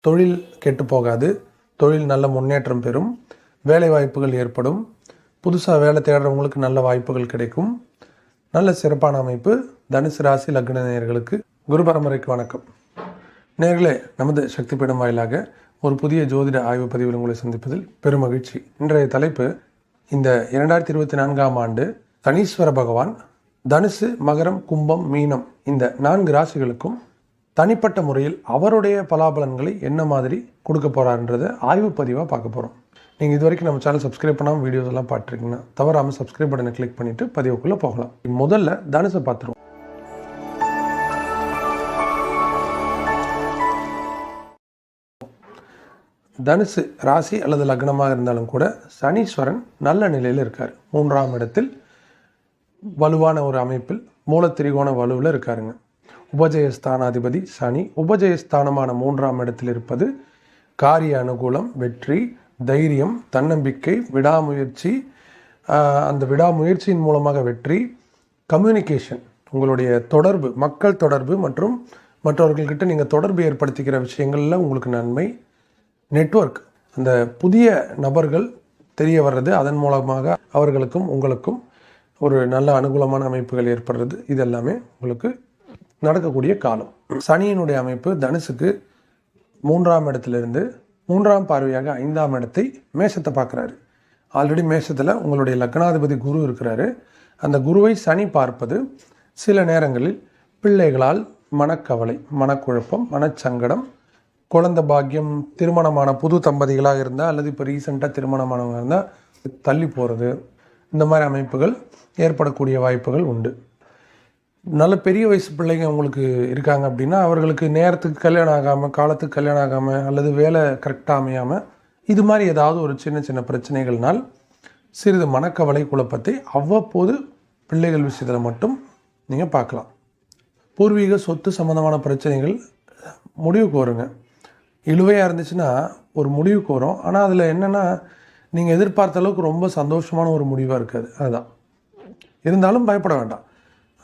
தொழில் கெட்டு போகாது. தொழில் நல்ல முன்னேற்றம் பெறும். வேலை வாய்ப்புகள் ஏற்படும். புதுசாக வேலை தேடுறவங்களுக்கு நல்ல வாய்ப்புகள் கிடைக்கும். நல்ல சிறப்பான அமைப்பு. தனுசு ராசி லக்ன நேயர்களுக்கு குரு பரம்பரைக்கு வணக்கம். நேர்களே நமது சக்தி பீடம் வாயிலாக ஒரு புதிய ஜோதிட ஆய்வு பதிவில் உங்களை சந்திப்பதில் பெரும் மகிழ்ச்சி. இன்றைய தலைப்பு இந்த இரண்டாயிரத்தி இருபத்தி நான்காம் ஆண்டு சனீஸ்வர பகவான் தனுசு மகரம் கும்பம் மீனம் இந்த நான்கு ராசிகளுக்கும் தனிப்பட்ட முறையில் அவருடைய பலாபலன்களை என்ன மாதிரி கொடுக்க போறாருன்றதை ஆய்வு பதிவாக பார்க்க போகிறோம் நீங்கள் இது வரைக்கும் நம்ம சேனல் சப்ஸ்கிரைப் பண்ணாமல் வீடியோஸ் எல்லாம் பார்த்துருக்கீங்கன்னா தவறாமல் சப்ஸ்கிரைப் பட்டனை கிளிக் பண்ணிட்டு பதிவுக்குள்ளே போகலாம். முதல்ல தனுசை பார்த்துருவோம். தனுசு ராசி அல்லது லக்னமாக இருந்தாலும் கூட சனீஸ்வரன் நல்ல நிலையில் இருக்கார். மூன்றாம் இடத்தில் வலுவான ஒரு அமைப்பில் மூலத்திரிகோண வலுவில் இருக்காருங்க. உபஜயஸ்தானாதிபதி சனி. உபஜயஸ்தானமான மூன்றாம் இடத்தில் இருப்பது காரிய அனுகூலம் வெற்றி தைரியம் தன்னம்பிக்கை விடாமுயற்சி. அந்த விடாமுயற்சியின் மூலமாக வெற்றி. கம்யூனிகேஷன் உங்களுடைய தொடர்பு மக்கள் தொடர்பு மற்றும் மற்றவர்கள்கிட்ட நீங்கள் தொடர்பு ஏற்படுத்திக்கிற விஷயங்களில் உங்களுக்கு நன்மை. நெட்வொர்க் அந்த புதிய நபர்கள் தெரிய வர்றது அதன் மூலமாக அவர்களுக்கும் உங்களுக்கும் ஒரு நல்ல அனுகூலமான அமைப்புகள் ஏற்படுறது. இது எல்லாமே உங்களுக்கு நடக்கக்கூடிய காலம். சனியினுடைய அமைப்பு தனுசுக்கு மூன்றாம் இடத்திலிருந்து மூன்றாம் பார்வையாக ஐந்தாம் இடத்தை மேஷத்தை பார்க்குறாரு. ஆல்ரெடி மேஷத்தில் உங்களுடைய லக்னாதிபதி குரு இருக்கிறாரு. அந்த குருவை சனி பார்ப்பது சில நேரங்களில் பிள்ளைகளால் மனக்கவலை மனக்குழப்பம் மனச்சங்கடம் குழந்த பாக்கியம் திருமணமான புது தம்பதிகளாக இருந்தால் அல்லது இப்போ ரீசெண்டாக திருமணமானவங்க இருந்தால் தள்ளி போகிறது இந்த மாதிரி அமைப்புகள் ஏற்படக்கூடிய வாய்ப்புகள் உண்டு. நல்ல பெரிய வயசு பிள்ளைங்க உங்களுக்கு இருக்காங்க அப்படின்னா அவர்களுக்கு நேரத்துக்கு கல்யாணம் ஆகாமல் காலத்துக்கு கல்யாணம் ஆகாமல் அல்லது வேலை கரெக்டாக அமையாமல் இது மாதிரி ஏதாவது ஒரு சின்ன சின்ன பிரச்சனைகள்னால் சிறிது மனக்கவலை குழப்பத்தை அவ்வப்போது பிள்ளைகள் விஷயத்தில் மட்டும் நீங்கள் பார்க்கலாம். பூர்வீக சொத்து சம்மந்தமான பிரச்சனைகள் முடிவுக்கு வருங்க. இழுவையாக இருந்துச்சுன்னா ஒரு முடிவுக்கு வரும். ஆனால் அதில் என்னென்னா நீங்கள் எதிர்பார்த்த அளவுக்கு ரொம்ப சந்தோஷமான ஒரு முடிவாக இருக்காது. அதுதான். இருந்தாலும் பயப்பட வேண்டாம்.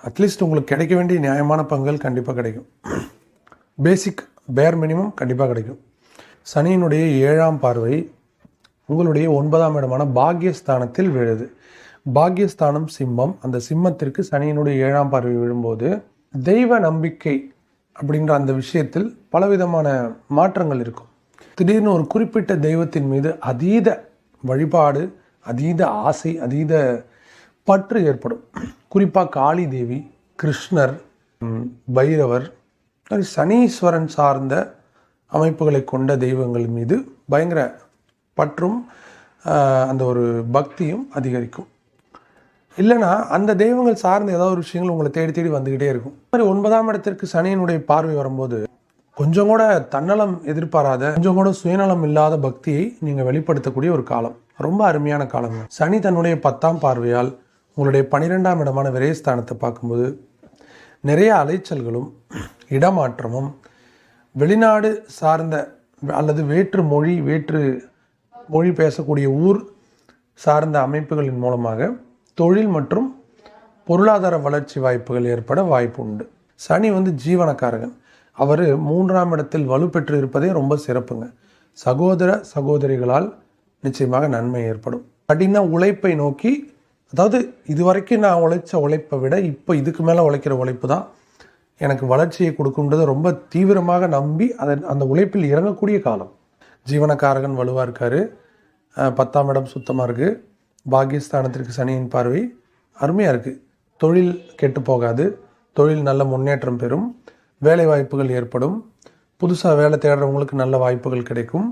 அட்லீஸ்ட் உங்களுக்கு கிடைக்க வேண்டிய நியாயமான பங்குகள் கண்டிப்பாக கிடைக்கும். பேசிக் பேர் மினிமம் கண்டிப்பாக கிடைக்கும். சனியினுடைய ஏழாம் பார்வை உங்களுடைய ஒன்பதாம் இடமான பாக்யஸ்தானத்தில் விழுது. பாக்யஸ்தானம் சிம்மம். அந்த சிம்மத்திற்கு சனியினுடைய ஏழாம் பார்வை விழும்போது தெய்வ நம்பிக்கை அப்படின்ற அந்த விஷயத்தில் பலவிதமான மாற்றங்கள் இருக்கும். திடீர்னு ஒரு குறிப்பிட்ட தெய்வத்தின் மீது அதீத வழிபாடு அதீத ஆசை அதீத பற்று ஏற்படும். குறிப்பாக காளி தேவி கிருஷ்ணர் பைரவர் அது சனீஸ்வரன் சார்ந்த அமைப்புகளை கொண்ட தெய்வங்கள் மீது பயங்கர பற்றும் அந்த ஒரு பக்தியும் அதிகரிக்கும். இல்லைன்னா அந்த தெய்வங்கள் சார்ந்த ஏதாவது ஒரு விஷயங்கள் உங்களை தேடி தேடி வந்துக்கிட்டே இருக்கும். மாதிரி ஒன்பதாம் இடத்திற்கு சனியினுடைய பார்வை வரும்போது கொஞ்சம் கூட தன்னலம் எதிர்பாராத கொஞ்சம் கூட சுயநலம் இல்லாத பக்தியை நீங்கள் வெளிப்படுத்தக்கூடிய ஒரு காலம். ரொம்ப அருமையான காலம் சனி தன்னுடைய பத்தாம் பார்வையால் உங்களுடைய பன்னிரெண்டாம் இடமான விரயஸ்தானத்தை பார்க்கும்போது நிறைய அலைச்சல்களும் இடமாற்றமும் வெளிநாடு சார்ந்த அல்லது வேற்று மொழி வேற்று மொழி பேசக்கூடிய ஊர் சார்ந்த அமைப்புகளின் மூலமாக தொழில் மற்றும் பொருளாதார வளர்ச்சி வாய்ப்புகள் ஏற்பட வாய்ப்பு உண்டு. சனி வந்து ஜீவனக்காரகன். அவர் மூன்றாம் இடத்தில் வலுப்பெற்று இருப்பதே ரொம்ப சிறப்புங்க. சகோதர சகோதரிகளால் நிச்சயமாக நன்மை ஏற்படும். கடின உழைப்பை நோக்கி அதாவது இதுவரைக்கும் நான் உழைச்ச உழைப்பை விட இப்போ இதுக்கு மேலே உழைக்கிற உழைப்பு தான் எனக்கு வளர்ச்சியை கொடுக்குன்றதை ரொம்ப தீவிரமாக நம்பி அதன் அந்த உழைப்பில் இறங்கக்கூடிய காலம். ஜீவனக்காரகன் வலுவாக இருக்கார். பத்தாம் இடம் சுத்தமாக இருக்குது பாகிஸ்தானத்திற்கு சனியின் பார்வை அருமையாக இருக்குது தொழில் கெட்டு போகாது. தொழில் நல்ல முன்னேற்றம் பெறும். வேலை வாய்ப்புகள் ஏற்படும். புதுசாக வேலை தேடுறவங்களுக்கு நல்ல வாய்ப்புகள் கிடைக்கும்.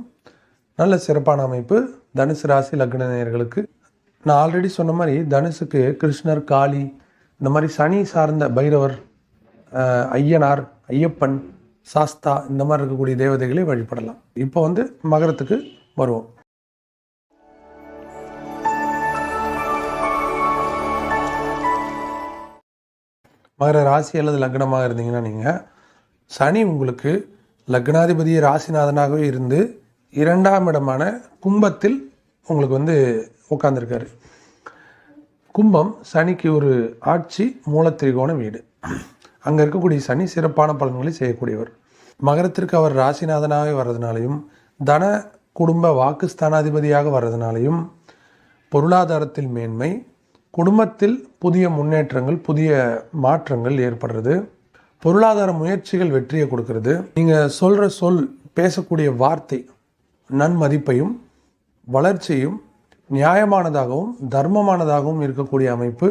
நல்ல சிறப்பான அமைப்பு. தனுசு ராசி லக்ன நேயர்களுக்கு நான் ஆல்ரெடி சொன்ன மாதிரி தனுசுக்கு கிருஷ்ணர் காளி இந்த மாதிரி சனி சார்ந்த பைரவர் ஐயனார் ஐயப்பன் சாஸ்தா இந்த மாதிரி இருக்கக்கூடிய தேவதைகளை வழிபடலாம். இப்போ வந்து மகரத்துக்கு வருவோம். மகர ராசி அல்லது லக்னமாக இருந்தீங்கன்னா நீங்கள் சனி உங்களுக்கு லக்னாதிபதி ராசிநாதனாகவே இருந்து இரண்டாம் இடமான கும்பத்தில் உங்களுக்கு வந்து உட்காந்துருக்காரு கும்பம் சனிக்கு ஒரு ஆட்சி மூலத்திரிகோண வீடு. அங்கே இருக்கக்கூடிய சனி சிறப்பான பலன்களை செய்யக்கூடியவர். மகரத்திற்கு அவர் ராசிநாதனாக வர்றதுனாலையும் தன குடும்ப வாக்குஸ்தானாதிபதியாக வர்றதுனாலையும் பொருளாதாரத்தில் மேன்மை குடும்பத்தில் புதிய முன்னேற்றங்கள் புதிய மாற்றங்கள் ஏற்படுறது பொருளாதார முயற்சிகள் வெற்றியை கொடுக்கறது. நீங்கள் சொல்கிற சொல் பேசக்கூடிய வார்த்தை நன்மதிப்பையும் வளர்ச்சியும் நியாயமானதாகவும் தர்மமானதாகவும் இருக்கக்கூடிய அமைப்பு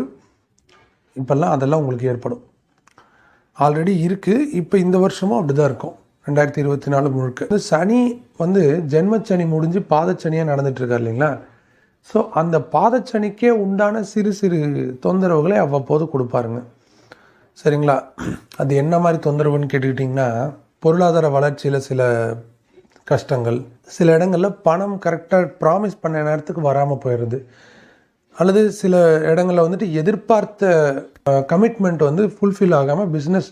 இப்போல்லாம் அதெல்லாம் உங்களுக்கு ஏற்படும். ஆல்ரெடி இருக்குது இப்போ இந்த வருஷமும் அப்படி தான் இருக்கும். ரெண்டாயிரத்தி இருபத்தி நாலு முழுக்க. இந்த சனி வந்து ஜென்மச்சனி முடிஞ்சு பாதச்சனியாக நடந்துட்டுருக்கார் இல்லைங்களா? ஸோ அந்த பாதச்சனிக்கே உண்டான சிறு சிறு தொந்தரவுகளை அவ்வப்போது கொடுப்பாருங்க. சரிங்களா? அது என்ன மாதிரி தொந்தரவுன்னு கேட்டுக்கிட்டிங்கன்னா பொருளாதார வளர்ச்சியில் சில கஷ்டங்கள். சில இடங்களில் பணம் கரெக்டாக ப்ராமிஸ் பண்ண நேரத்துக்கு வராமல் போயிடுது அல்லது சில இடங்களில் வந்துட்டு எதிர்பார்த்த கமிட்மெண்ட் வந்து ஃபுல்ஃபில் ஆகாமல் பிஸ்னஸ்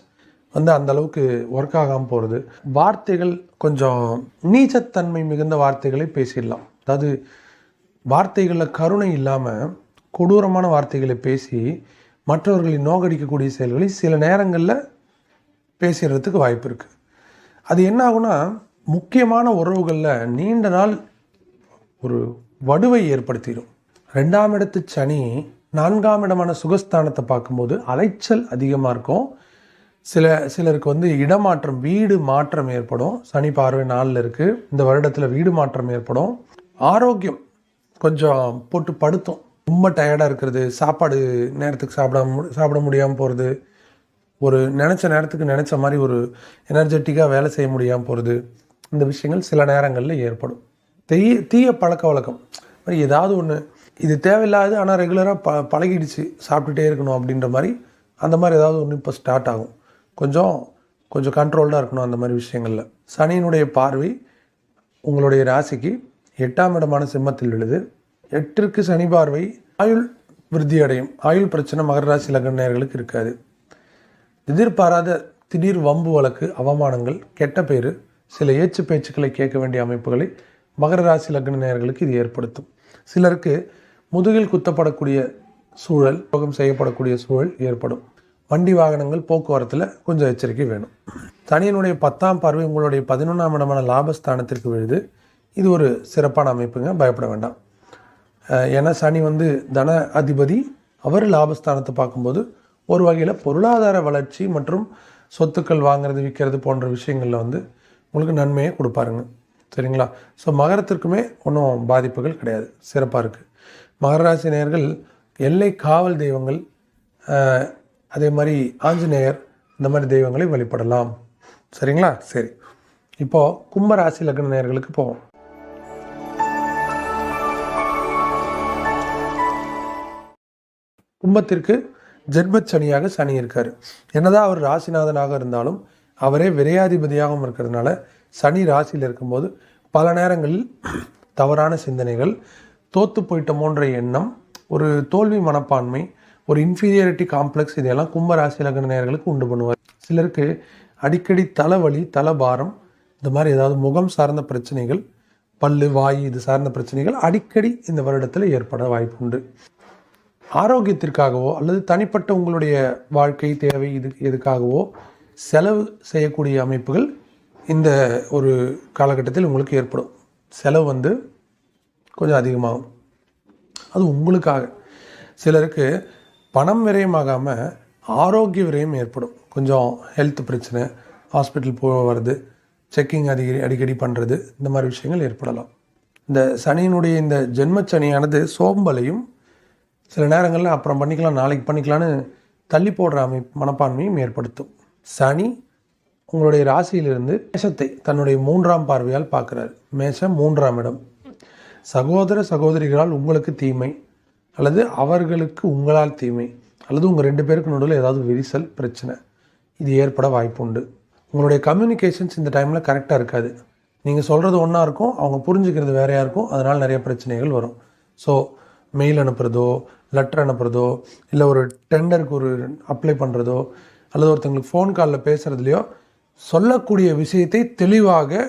வந்து அந்த அளவுக்கு ஒர்க் ஆகாமல் போகிறது வார்த்தைகள் கொஞ்சம் நீச்சத்தன்மை மிகுந்த வார்த்தைகளை பேசிடலாம். அதாவது வார்த்தைகளில் கருணை இல்லாமல் கொடூரமான வார்த்தைகளை பேசி மற்றவர்களை நோகடிக்கக்கூடிய செயல்களை சில நேரங்களில் பேசிடுறதுக்கு வாய்ப்பு இருக்குது அது என்ன ஆகுன்னா முக்கியமான உறவுகளில் நீண்ட நாள் ஒரு வடுவை ஏற்படுத்திடும். ரெண்டாம் இடத்து சனி நான்காம் இடமான சுகஸ்தானத்தை பார்க்கும்போது அலைச்சல் அதிகமாக இருக்கும். சில சிலருக்கு வந்து இடமாற்றம் வீடு மாற்றம் ஏற்படும். சனி பார்வை நாளில் இருக்குது இந்த வருடத்தில் வீடு மாற்றம் ஏற்படும். ஆரோக்கியம் கொஞ்சம் போட்டு படுத்தும். ரொம்ப டயர்டாக இருக்கிறது. சாப்பாடு நேரத்துக்கு சாப்பிட சாப்பிட முடியாமல் போகிறது ஒரு நினச்ச நேரத்துக்கு நினச்ச மாதிரி ஒரு எனர்ஜெட்டிக்காக வேலை செய்ய முடியாமல் போகிறது இந்த விஷயங்கள் சில நேரங்களில் ஏற்படும். தீய தீய பழக்க வழக்கம். மாதிரி ஏதாவது ஒன்று இது தேவையில்லாது ஆனால் ரெகுலராக ப பழகிடுச்சு சாப்பிட்டுட்டே இருக்கணும் அப்படின்ற மாதிரி அந்த மாதிரி ஏதாவது ஒன்று இப்போ ஸ்டார்ட் ஆகும். கொஞ்சம் கொஞ்சம் கண்ட்ரோல்டாக இருக்கணும் அந்த மாதிரி விஷயங்களில். சனியினுடைய பார்வை உங்களுடைய ராசிக்கு எட்டாம் இடமான சிம்மத்தில் விழுது. எட்டிற்கு சனி பார்வை ஆயுள் விருத்தி அடையும். ஆயுள் பிரச்சனை மகர ராசி லக்னர்களுக்கு இருக்காது. எதிர்பாராத திடீர் வம்பு வழக்கு அவமானங்கள் கெட்ட பேர் சில ஏச்சு பேச்சுக்களை கேட்க வேண்டிய அமைப்புகளை மகர ராசி லக்ன நேயர்களுக்கு இது ஏற்படுத்தும். சிலருக்கு முதுகில் குத்தப்படக்கூடிய சூழல் யோகம் செய்யப்படக்கூடிய சூழல் ஏற்படும். வண்டி வாகனங்கள் போக்குவரத்தில் கொஞ்சம் எச்சரிக்கை வேணும். சனியனுடைய பத்தாம் பார்வை உங்களுடைய பதினொன்றாம் இடமான லாபஸ்தானத்திற்கு விழுது. இது ஒரு சிறப்பான அமைப்புங்க பயப்பட வேண்டாம். ஏன்னா சனி வந்து தன அதிபதி அவர் லாபஸ்தானத்தை பார்க்கும்போது ஒரு வகையில் பொருளாதார வளர்ச்சி மற்றும் சொத்துக்கள் வாங்குறது விற்கிறது போன்ற விஷயங்களில் வந்து உங்களுக்கு நன்மையை கொடுப்பாருங்க. சரிங்களா? ஸோ மகரத்திற்குமே ஒன்றும் பாதிப்புகள் கிடையாது. சிறப்பாக இருக்குது மகராசி நேயர்கள் எல்லை காவல் தெய்வங்கள் அதே மாதிரி ஆஞ்சநேயர் இந்த மாதிரி தெய்வங்களை வழிபடலாம். சரிங்களா? சரி. இப்போது கும்பராசி லக்ன நேயர்களுக்கு போவோம். கும்பத்திற்கு ஜென்மச்சனியாக சனி இருக்கார். என்னதான் அவர் ராசிநாதனாக இருந்தாலும் அவரே விரையாதிபதியாகவும் இருக்கிறதுனால சனி ராசியில் இருக்கும்போது பல நேரங்களில் தவறான சிந்தனைகள் தோத்து போயிட்டமோன்ற எண்ணம் ஒரு தோல்வி மனப்பான்மை ஒரு இன்ஃபீரியாரிட்டி காம்ப்ளெக்ஸ் இதெல்லாம் கும்ப ராசியில் லக்ன உண்டு பண்ணுவார். சிலருக்கு அடிக்கடி தலைவலி தலைபாரம் இந்த மாதிரி ஏதாவது முகம் சார்ந்த பிரச்சனைகள் பல்லு வாய் இது சார்ந்த பிரச்சனைகள் அடிக்கடி இந்த வருடத்தில் ஏற்பட வாய்ப்பு உண்டு. ஆரோக்கியத்திற்காகவோ அல்லது தனிப்பட்ட உங்களுடைய வாழ்க்கை தேவை இது எதுக்காகவோ செலவு செய்யக்கூடிய அமைப்புகள் இந்த ஒரு காலகட்டத்தில் உங்களுக்கு ஏற்படும். செலவு வந்து கொஞ்சம் அதிகமாகும். அது உங்களுக்காக. சிலருக்கு பணம் விரயமாகாமல் ஆரோக்கிய விரயம் ஏற்படும். கொஞ்சம் ஹெல்த் பிரச்சனை ஹாஸ்பிட்டல் போக வர்றது செக்கிங் அதிக அடிக்கடி பண்ணுறது இந்த மாதிரி விஷயங்கள் ஏற்படலாம். இந்த சனியினுடைய இந்த ஜென்மச்சனியானது சோம்பலையும் சில நேரங்களில் அப்புறம் பண்ணிக்கலாம் நாளைக்கு பண்ணிக்கலான்னு தள்ளி போடுற அமை மனப்பான்மையும் ஏற்படுத்தும். சனி உங்களுடைய ராசியிலிருந்து மேஷத்தை தன்னுடைய மூன்றாம் பார்வையால் பார்க்குறார். மேஷம் மூன்றாம் இடம். சகோதர சகோதரிகளால் உங்களுக்கு தீமை அல்லது அவர்களுக்கு உங்களால் தீமை அல்லது உங்கள் ரெண்டு பேருக்கு நடுவில் ஏதாவது விரிசல் பிரச்சனை இது ஏற்பட வாய்ப்பு உண்டு உங்களுடைய கம்யூனிகேஷன்ஸ் இந்த டைமில் கரெக்டாக இருக்காது. நீங்கள் சொல்கிறது ஒன்றா இருக்கும் அவங்க புரிஞ்சுக்கிறது வேறையாக இருக்கும் அதனால் நிறைய பிரச்சனைகள் வரும். ஸோ மெயில் அனுப்புகிறதோ லெட்டர் அனுப்புகிறதோ இல்லை ஒரு டெண்டருக்கு ஒரு அப்ளை பண்ணுறதோ அல்லது ஒருத்தங்களுக்கு ஃபோன் காலில் பேசுகிறதுலையோ சொல்லக்கூடிய விஷயத்தை தெளிவாக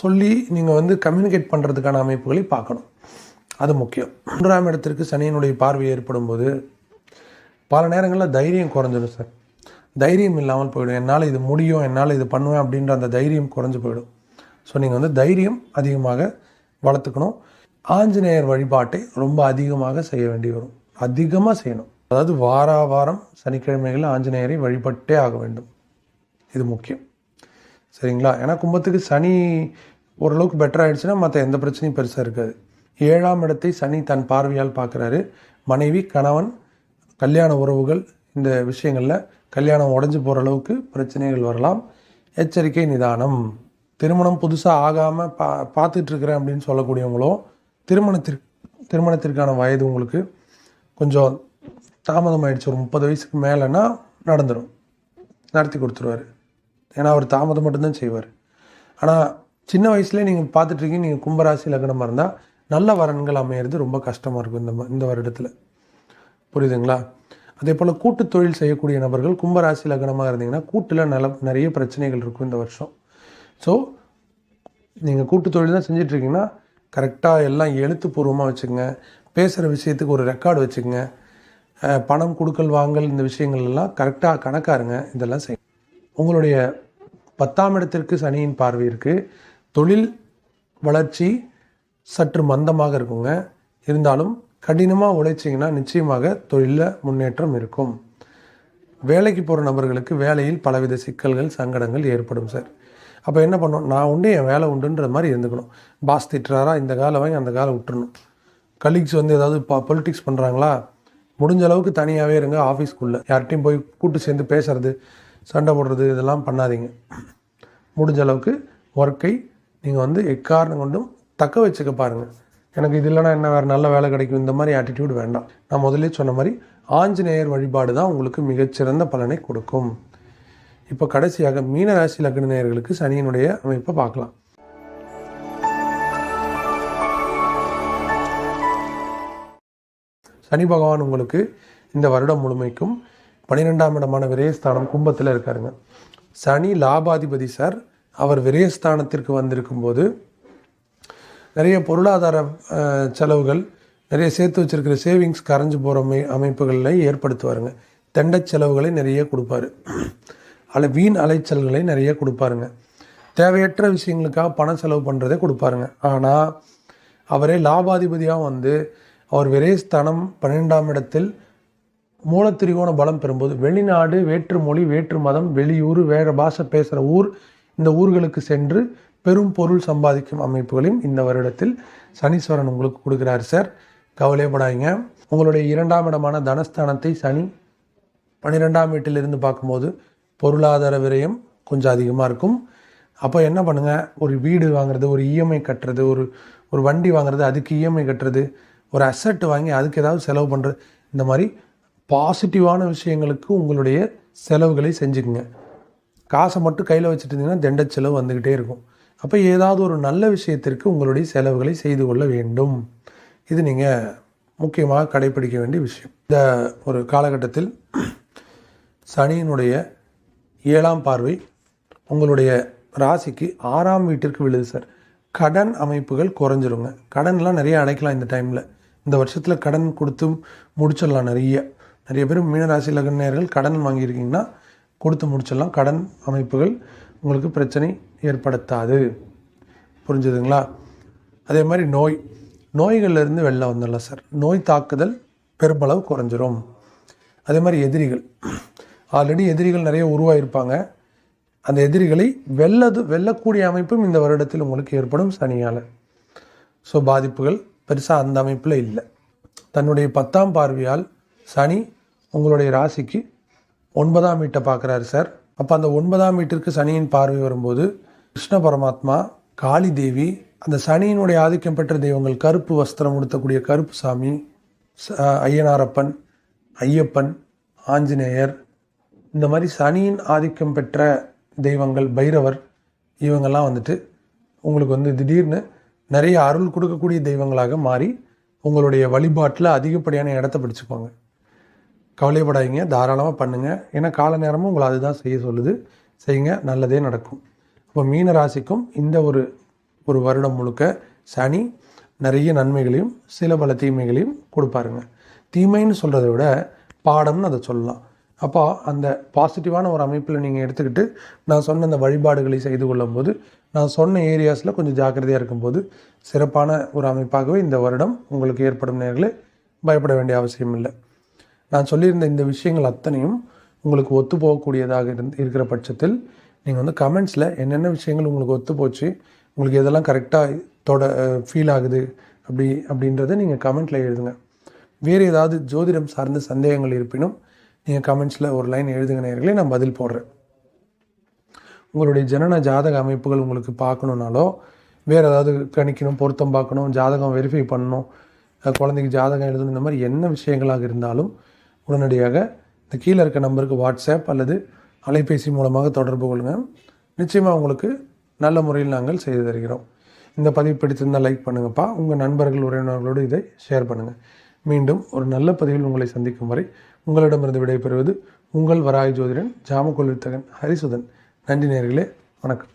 சொல்லி நீங்கள் வந்து கம்யூனிகேட் பண்ணுறதுக்கான அமைப்புகளை பார்க்கணும். அது முக்கியம். மூன்றாம் இடத்திற்கு சனியினுடைய பார்வை ஏற்படும் போது பல நேரங்களில் தைரியம் குறைஞ்சிடும் சார். தைரியம் இல்லாமல் போயிடும். என்னால் இது முடியும் என்னால் இது பண்ணுவேன் அப்படின்ற அந்த தைரியம் குறைஞ்சு போயிடும். ஸோ நீங்கள் வந்து தைரியம் அதிகமாக வளர்த்துக்கணும். ஆஞ்சநேயர் வழிபாட்டை ரொம்ப அதிகமாக செய்ய வேண்டி வரும். அதிகமாக செய்யணும். அதாவது வார வாரம் சனிக்கிழமைகளில் ஆஞ்சநேயரை வழிபட்டே ஆக வேண்டும். இது முக்கியம். சரிங்களா? ஏன்னா கும்பத்துக்கு சனி ஓரளவுக்கு பெட்டர் ஆகிடுச்சுன்னா மற்ற எந்த பிரச்சனையும் பெருசாக இருக்காது. ஏழாம் இடத்தை சனி தன் பார்வையால் பார்க்குறாரு. மனைவி கணவன் கல்யாண உறவுகள் இந்த விஷயங்களில் கல்யாணம் உடஞ்சி போகிற அளவுக்கு பிரச்சனைகள் வரலாம். எச்சரிக்கை நிதானம். திருமணம் புதுசாக ஆகாமல் பா பார்த்துட்ருக்குறேன் அப்படின்னு சொல்லக்கூடியவங்களோ திருமணத்திற்கு திருமணத்திற்கான வயது உங்களுக்கு கொஞ்சம் தாமதம் ஆயிடுச்சு ஒரு முப்பது வயசுக்கு மேலேனா நடந்துடும் நடத்தி கொடுத்துருவாரு. ஏன்னா அவர் தாமதம் மட்டும்தான் செய்வார். ஆனால் சின்ன வயசுலேயே நீங்கள் பார்த்துட்ருக்கீங்க நீங்கள் கும்பராசி லக்னமாக இருந்தால் நல்ல வரன்கள் அமையிறது ரொம்ப கஷ்டமாக இருக்கும் இந்த ம- இந்த வருடத்தில். புரியுதுங்களா? அதே போல் கூட்டு தொழில் செய்யக்கூடிய நபர்கள் கும்பராசி லக்னமாக இருந்தீங்கன்னா கூட்டில் நல்ல நிறைய பிரச்சனைகள் இருக்கும் இந்த வருஷம். ஸோ நீங்கள் கூட்டு தொழில் தான் செஞ்சிட்ருக்கீங்கன்னா கரெக்டாக எல்லாம் எழுத்துப்பூர்வமாக வச்சுக்கோங்க. பேசுகிற விஷயத்துக்கு ஒரு ரெக்கார்டு வச்சுக்கோங்க. பணம் கொடுக்கல் வாங்கல் இந்த விஷயங்கள் எல்லாம் கரெக்டாக கணக்காருங்க. இதெல்லாம் செய்யுங்க உங்களுடைய பத்தாம் இடத்திற்கு சனியின் பார்வை இருக்குது தொழில் வளர்ச்சி சற்று மந்தமாக இருக்குங்க. இருந்தாலும் கடினமாக உழைச்சிங்கன்னா நிச்சயமாக தொழிலில் முன்னேற்றம் இருக்கும். வேலைக்கு போகிற நபர்களுக்கு வேலையில் பலவித சிக்கல்கள் சங்கடங்கள் ஏற்படும் சார் அப்போ என்ன பண்ணணும்? நான் உண்டு என் வேலை உண்டுன்ற மாதிரி இருந்துக்கணும். பாஸ் திட்டுறாரா? இந்த காலை வாங்கி அந்த காலை விட்டுறணும். கலீக்ஸ் வந்து ஏதாவது பா பொலிட்டிக்ஸ் பண்ணுறாங்களா முடிஞ்ச அளவுக்கு தனியாகவே இருங்க ஆஃபீஸ்க்குள்ளே யார்கிட்டையும் போய் கூட்டு சேர்ந்து பேசுறது சண்டை போடுறது இதெல்லாம் பண்ணாதீங்க. முடிஞ்ச அளவுக்கு ஒர்க்கை நீங்கள் வந்து எக்காரணம் கொண்டும் தக்க வச்சுக்க பாருங்கள் எனக்கு இது இல்லைனா என்ன வேறு நல்ல வேலை கிடைக்கும் இந்த மாதிரி ஆட்டிடியூட் வேண்டாம். நான் முதலே சொன்ன மாதிரி ஆஞ்சநேயர் வழிபாடு தான் உங்களுக்கு மிகச்சிறந்த பலனை கொடுக்கும். இப்போ கடைசியாக மீன ராசி நேயர்களுக்கு சனியினுடைய அமைப்பை பார்க்கலாம். சனி பகவான் உங்களுக்கு இந்த வருடம் முழுமைக்கும் பன்னிரெண்டாம் இடமான விரயஸ்தானம் கும்பத்தில் இருக்காருங்க. சனி லாபாதிபதி சார் அவர் விரயஸ்தானத்திற்கு வந்திருக்கும் போது நிறைய பொருளாதார செலவுகள் நிறைய சேர்த்து வச்சிருக்கிற சேவிங்ஸ் கரைஞ்சு போகிற அமை அமைப்புகளில் ஏற்படுத்துவாருங்க. தெண்ட செலவுகளை நிறைய கொடுப்பாரு. அல்ல வீண் அலைச்சல்களை நிறைய கொடுப்பாருங்க. தேவையற்ற விஷயங்களுக்காக பணம் செலவு பண்ணுறதே கொடுப்பாருங்க. ஆனால் அவரே லாபாதிபதியாக வந்து அவர் விரேஸ்தானம் பன்னிரெண்டாம் இடத்தில் மூலத்திரிகோண பலம் பெறும்போது வெளிநாடு வேற்று மொழி வேற்று மதம் வெளியூர் வேறு பாஷை பேசுகிற ஊர் இந்த ஊர்களுக்கு சென்று பெரும் பொருள் சம்பாதிக்கும் அமைப்புகளையும் இந்த வருடத்தில் சனீஸ்வரன் உங்களுக்கு கொடுக்குறாரு சார். கவலையப்படாதீங்க. உங்களுடைய இரண்டாம் இடமான தனஸ்தானத்தை சனி பன்னிரெண்டாம் வீட்டிலிருந்து பார்க்கும்போது பொருளாதார விரயம் கொஞ்சம் அதிகமாக இருக்கும். அப்போ என்ன பண்ணுங்கள் ஒரு வீடு வாங்குறது ஒரு இஎம்ஐ கட்டுறது ஒரு ஒரு வண்டி வாங்குறது அதுக்கு இஎம்ஐ கட்டுறது ஒரு அசட் வாங்கி அதுக்கு ஏதாவது செலவு பண்ணுறது இந்த மாதிரி பாசிட்டிவான விஷயங்களுக்கு உங்களுடைய செலவுகளை செஞ்சுக்குங்க. காசை மட்டும் கையில் வச்சுட்டு இருந்தீங்கன்னா செலவு வந்துக்கிட்டே இருக்கும். அப்போ ஏதாவது ஒரு நல்ல விஷயத்திற்கு உங்களுடைய செலவுகளை செய்து கொள்ள வேண்டும். இது நீங்கள் முக்கியமாக கடைப்பிடிக்க வேண்டிய விஷயம். இந்த ஒரு காலகட்டத்தில் சனியினுடைய ஏழாம் பார்வை உங்களுடைய ராசிக்கு ஆறாம் வீட்டிற்கு விழுது சார் கடன் அமைப்புகள் குறைஞ்சிருங்க. கடன்லாம் நிறைய அடைக்கலாம் இந்த டைமில் இந்த வருஷத்தில் கடன் கொடுத்து முடிச்சிடலாம் நிறைய. நிறைய பேர் மீனராசி லக்னர்கள் கடன் வாங்கியிருக்கீங்கன்னா கொடுத்து முடிச்சிடலாம். கடன் அமைப்புகள் உங்களுக்கு பிரச்சனை ஏற்படுத்தாது. புரிஞ்சுதுங்களா? அதே மாதிரி நோய். நோய்கள்லேருந்து வெளில வந்துடலாம் சார். நோய் தாக்குதல் பெருமளவு குறைஞ்சிரும். அதே மாதிரி எதிரிகள். ஆல்ரெடி எதிரிகள் நிறைய உருவாகியிருப்பாங்க அந்த எதிரிகளை வெல்லது வெல்லக்கூடிய அமைப்பும் இந்த வருடத்தில் உங்களுக்கு ஏற்படும் சனியால். ஸோ பாதிப்புகள் பெருசாக அந்த அமைப்பில் இல்லை. தன்னுடைய பத்தாம் பார்வையால் சனி உங்களுடைய ராசிக்கு ஒன்பதாம் வீட்டை பார்க்குறாரு சார். அப்போ அந்த ஒன்பதாம் வீட்டிற்கு சனியின் பார்வை வரும்போது கிருஷ்ண பரமாத்மா காளி தேவி அந்த சனியினுடைய ஆதிக்கம் பெற்ற தெய்வங்கள் கருப்பு வஸ்திரம் உடுத்தக்கூடிய கருப்பு சாமி ச- ஐயனாரப்பன் ஐயப்பன் ஆஞ்சநேயர் இந்த மாதிரி சனியின் ஆதிக்கம் பெற்ற தெய்வங்கள் பைரவர் இவங்கெல்லாம் வந்துட்டு உங்களுக்கு வந்து திடீர்னு நிறைய அருள் கொடுக்கக்கூடிய தெய்வங்களாக மாறி உங்களுடைய வழிபாட்டில் அதிகப்படியான இடத்த பிடிச்சுப்பாங்க கவலைப்படாதீங்க தாராளமாக பண்ணுங்கள் ஏன்னா கால நேரமும் உங்களை அதுதான் செய்ய சொல்லுது. செய்யுங்க நல்லதே நடக்கும். இப்போ மீன ராசிக்கும் இந்த ஒரு ஒரு வருடம் முழுக்க சனி நிறைய நன்மைகளையும் சில பல தீமைகளையும் கொடுப்பாருங்க. தீமைன்னு சொல்கிறத விட பாடம்னு அதை சொல்லலாம். அப்போ அந்த பாசிட்டிவான ஒரு அமைப்பில் நீங்கள் எடுத்துக்கிட்டு நான் சொன்ன அந்த வழிபாடுகளை செய்து கொள்ளும்போது நான் சொன்ன ஏரியாஸில் கொஞ்சம் ஜாக்கிரதையாக இருக்கும்போது சிறப்பான ஒரு அமைப்பாகவே இந்த வருடம் உங்களுக்கு ஏற்படும் நேர்களே பயப்பட வேண்டிய அவசியம் இல்லை. நான் சொல்லியிருந்த இந்த விஷயங்கள் அத்தனையும் உங்களுக்கு ஒத்து போகக்கூடியதாக இருந்து இருக்கிற பட்சத்தில் நீங்கள் வந்து கமெண்ட்ஸில் என்னென்ன விஷயங்கள் உங்களுக்கு ஒத்து போச்சு உங்களுக்கு எதெல்லாம் கரெக்டாக தொட ஃபீல் ஆகுது அப்படி அப்படின்றத நீங்கள் கமெண்ட்டில் எழுதுங்க. வேறு ஏதாவது ஜோதிடம் சார்ந்த சந்தேகங்கள் இருப்பினும் நீங்கள் கமெண்ட்ஸில் ஒரு லைன் எழுதுங்க நேர்களே நான் பதில் போடுறேன். உங்களுடைய ஜனன ஜாதக அமைப்புகள் உங்களுக்கு பார்க்கணுன்னாலோ வேறு ஏதாவது கணிக்கணும் பொருத்தம் பார்க்கணும் ஜாதகம் வெரிஃபை பண்ணணும் குழந்தைக்கு ஜாதகம் எழுதணும் இந்த மாதிரி என்ன விஷயங்களாக இருந்தாலும் உடனடியாக இந்த கீழே இருக்க நம்பருக்கு வாட்ஸ்அப் அல்லது அலைபேசி மூலமாக தொடர்பு கொள்ளுங்கள் நிச்சயமாக உங்களுக்கு நல்ல முறையில் நாங்கள் செய்து தருகிறோம். இந்த பதிவு பிடித்திருந்தால் லைக் பண்ணுங்கப்பா. உங்கள் நண்பர்கள் உறவினர்களோடு இதை ஷேர் பண்ணுங்கள் மீண்டும் ஒரு நல்ல பதிவில் உங்களை சந்திக்கும் வரை உங்களிடமிருந்து விடைபெறுவது உங்கள் வராய் ஜோதிடன் ஜாமக்கொள்வித்தகன் ஹரிசுதன். நன்றி நேர்களே வணக்கம்.